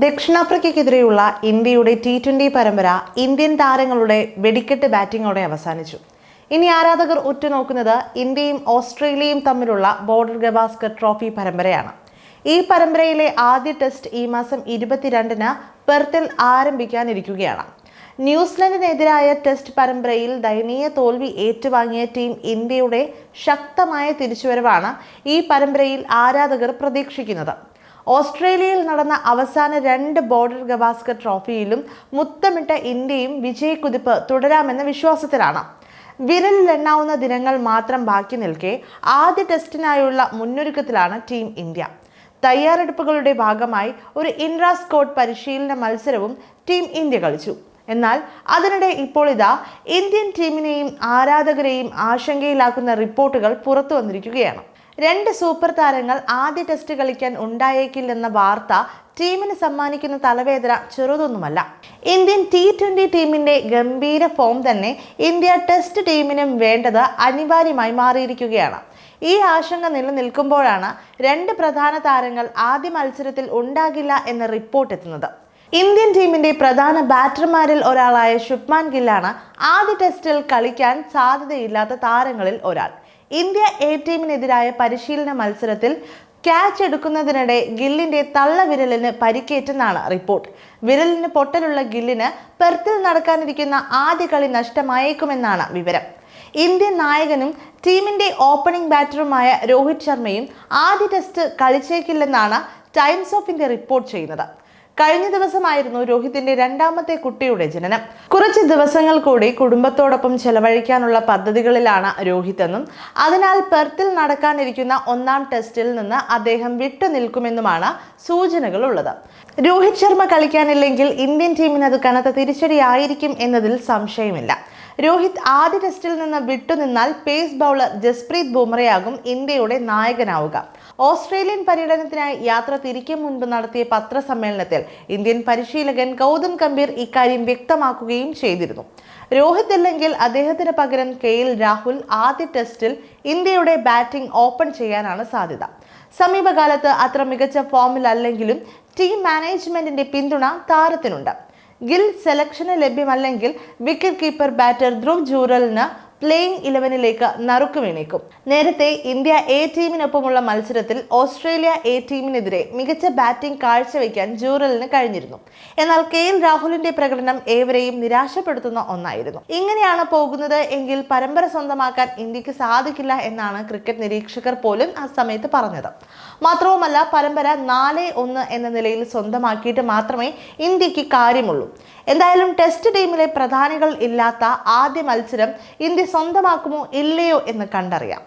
ദക്ഷിണാഫ്രിക്കയ്ക്കെതിരെയുള്ള ഇന്ത്യയുടെ T twenty പരമ്പര Indian താരങ്ങളുടെ വെടിക്കെട്ട് ബാറ്റിംഗോടെ അവസാനിച്ചു. ഇനി ആരാധകർ ഉറ്റുനോക്കുന്നത് ഇന്ത്യയും ഓസ്ട്രേലിയയും തമ്മിലുള്ള ബോർഡർ ഗവാസ്കർ ട്രോഫി പരമ്പരയാണ്. ഈ പരമ്പരയിലെ ആദ്യ ടെസ്റ്റ് ഈ മാസം ഇരുപത്തിരണ്ടിന് പെർത്തിൽ ആരംഭിക്കാനിരിക്കുകയാണ്. ന്യൂസിലൻഡിനെതിരായ ടെസ്റ്റ് പരമ്പരയിൽ ദയനീയ തോൽവി ഏറ്റുവാങ്ങിയ ടീം ഇന്ത്യയുടെ ശക്തമായ തിരിച്ചുവരവാണ് ഈ പരമ്പരയിൽ ആരാധകർ പ്രതീക്ഷിക്കുന്നത്. ഓസ്ട്രേലിയയിൽ നടന്ന അവസാന രണ്ട് ബോർഡർ ഗവാസ്കർ ട്രോഫിയിലും മുത്തമിട്ട ഇന്ത്യയും വിജയക്കുതിപ്പ് തുടരാമെന്ന വിശ്വാസത്തിലാണ്. വിരലിലെണ്ണാവുന്ന ദിനങ്ങൾ മാത്രം ബാക്കി നിൽക്കെ ആദ്യ ടെസ്റ്റിനായുള്ള മുന്നൊരുക്കത്തിലാണ് ടീം ഇന്ത്യ. തയ്യാറെടുപ്പുകളുടെ ഭാഗമായി ഒരു ഇൻട്രാ സ്കോട്ട് പരിശീലന മത്സരവും ടീം ഇന്ത്യ കളിച്ചു. എന്നാൽ അതിനിടെ ഇപ്പോൾ ഇതാ ഇന്ത്യൻ ടീമിനെയും ആരാധകരെയും ആശങ്കയിലാക്കുന്ന റിപ്പോർട്ടുകൾ പുറത്തു വന്നിരിക്കുകയാണ്. രണ്ട് സൂപ്പർ താരങ്ങൾ ആദ്യ ടെസ്റ്റ് കളിക്കാൻ ഉണ്ടായേക്കില്ലെന്ന വാർത്ത ടീമിന് സമ്മാനിക്കുന്ന തലവേദന ചെറുതൊന്നുമല്ല. ഇന്ത്യൻ ടി ട്വന്റി ടീമിന്റെ ഗംഭീര ഫോം തന്നെ ഇന്ത്യ ടെസ്റ്റ് ടീമിനും വേണ്ടത് അനിവാര്യമായി മാറിയിരിക്കുകയാണ്. ഈ ആശങ്ക നിലനിൽക്കുമ്പോഴാണ് രണ്ട് പ്രധാന താരങ്ങൾ ആദ്യ മത്സരത്തിൽ ഉണ്ടാകില്ല എന്ന റിപ്പോർട്ട് എത്തുന്നത്. ഇന്ത്യൻ ടീമിന്റെ പ്രധാന ബാറ്റർമാരിൽ ഒരാളായ ശുഭ്മാൻ ഗില്ലാണ് ആദ്യ ടെസ്റ്റിൽ കളിക്കാൻ സാധ്യതയില്ലാത്ത താരങ്ങളിൽ ഒരാൾ. ഇന്ത്യ എ ടീമിനെതിരായ പരിശീലന മത്സരത്തിൽ ക്യാച്ച് എടുക്കുന്നതിനിടെ ഗില്ലിന്റെ തള്ള തള്ളവിരലിന് പരിക്കേറ്റെന്നാണ് റിപ്പോർട്ട്. വിരലിന് പൊട്ടലുള്ള ഗില്ലിന് പെർത്തിൽ നടക്കാനിരിക്കുന്ന ആദ്യ കളി നഷ്ടമായേക്കുമെന്നാണ് വിവരം. ഇന്ത്യൻ നായകനും ടീമിന്റെ ഓപ്പണിംഗ് ബാറ്ററുമായ രോഹിത് ശർമ്മയും ആദ്യ ടെസ്റ്റ് കളിച്ചേക്കില്ലെന്നാണ് ടൈംസ് ഓഫ് ഇന്ത്യ റിപ്പോർട്ട് ചെയ്യുന്നത്. കഴിഞ്ഞ ദിവസമായിരുന്നു രോഹിതിന്റെ രണ്ടാമത്തെ കുട്ടിയുടെ ജനനം. കുറച്ച് ദിവസങ്ങൾ കൂടി കുടുംബത്തോടൊപ്പം ചെലവഴിക്കാനുള്ള പദ്ധതികളിലാണ് രോഹിത് എന്നും അതിനാൽ പെർത്തിൽ നടക്കാനിരിക്കുന്ന ഒന്നാം ടെസ്റ്റിൽ നിന്ന് അദ്ദേഹം വിട്ടുനിൽക്കുമെന്നുമാണ് സൂചനകൾ ഉള്ളത് രോഹിത് ശർമ്മ കളിക്കാനില്ലെങ്കിൽ ഇന്ത്യൻ ടീമിന് അത് കനത്ത തിരിച്ചടിയായിരിക്കും എന്നതിൽ സംശയമില്ല. രോഹിത് ആദ്യ ടെസ്റ്റിൽ നിന്ന് വിട്ടുനിന്നാൽ പേസ് ബൗളർ ജസ്പ്രീത് ബുംറയാകും ഇന്ത്യയുടെ നായകനാവുക. ഓസ്ട്രേലിയൻ പര്യടനത്തിനായി യാത്ര തിരിക്കും മുൻപ് നടത്തിയ പത്രസമ്മേളനത്തിൽ ഇന്ത്യൻ പരിശീലകൻ ഗൗതം ഗംഭീർ ഇക്കാര്യം വ്യക്തമാക്കുകയും ചെയ്തിരുന്നു. രോഹിത് ഇല്ലെങ്കിൽ അദ്ദേഹത്തിന് പകരം കെ എൽ രാഹുൽ ആദ്യ ടെസ്റ്റിൽ ഇന്ത്യയുടെ ബാറ്റിംഗ് ഓപ്പൺ ചെയ്യാനാണ് സാധ്യത. സമീപകാലത്ത് അത്ര മികച്ച ഫോമിലല്ലെങ്കിലും ടീം മാനേജ്മെന്റിന്റെ പിന്തുണ താരത്തിനുണ്ട്. ഗിൽ സെലക്ഷന് ലഭ്യമല്ലെങ്കിൽ വിക്കറ്റ് കീപ്പർ ബാറ്റർ ധ്രുവ് ജൂറലിന് പ്ലേയിങ് ഇലവനിലേക്ക് നറുക്കു വീണേക്കും. നേരത്തെ ഇന്ത്യ എ ടീമിനൊപ്പമുള്ള മത്സരത്തിൽ ഓസ്ട്രേലിയ എ ടീമിനെതിരെ മികച്ച ബാറ്റിംഗ് കാഴ്ചവെക്കാൻ ജൂറലിന് കഴിഞ്ഞിരുന്നു. എന്നാൽ കെ എൽ രാഹുലിന്റെ പ്രകടനം ഏവരെയും നിരാശപ്പെടുത്തുന്ന ഒന്നായിരുന്നു. ഇങ്ങനെയാണ് പോകുന്നത് എങ്കിൽ പരമ്പര സ്വന്തമാക്കാൻ ഇന്ത്യയ്ക്ക് സാധിക്കില്ല എന്നാണ് ക്രിക്കറ്റ് നിരീക്ഷകർ പോലും ആ സമയത്ത് പറഞ്ഞത്. മാത്രവുമല്ല പരമ്പര നാല് ഒന്ന് എന്ന നിലയിൽ സ്വന്തമാക്കിയിട്ട് മാത്രമേ ഇന്ത്യയ്ക്ക് കാര്യമുള്ളൂ. എന്തായാലും ടെസ്റ്റ് ടീമിലെ പ്രധാനികൾ ഇല്ലാത്ത ആദ്യ മത്സരം ഇന്ത്യ സ്വന്തമാക്കുമോ ഇല്ലയോ എന്ന് കണ്ടറിയാം.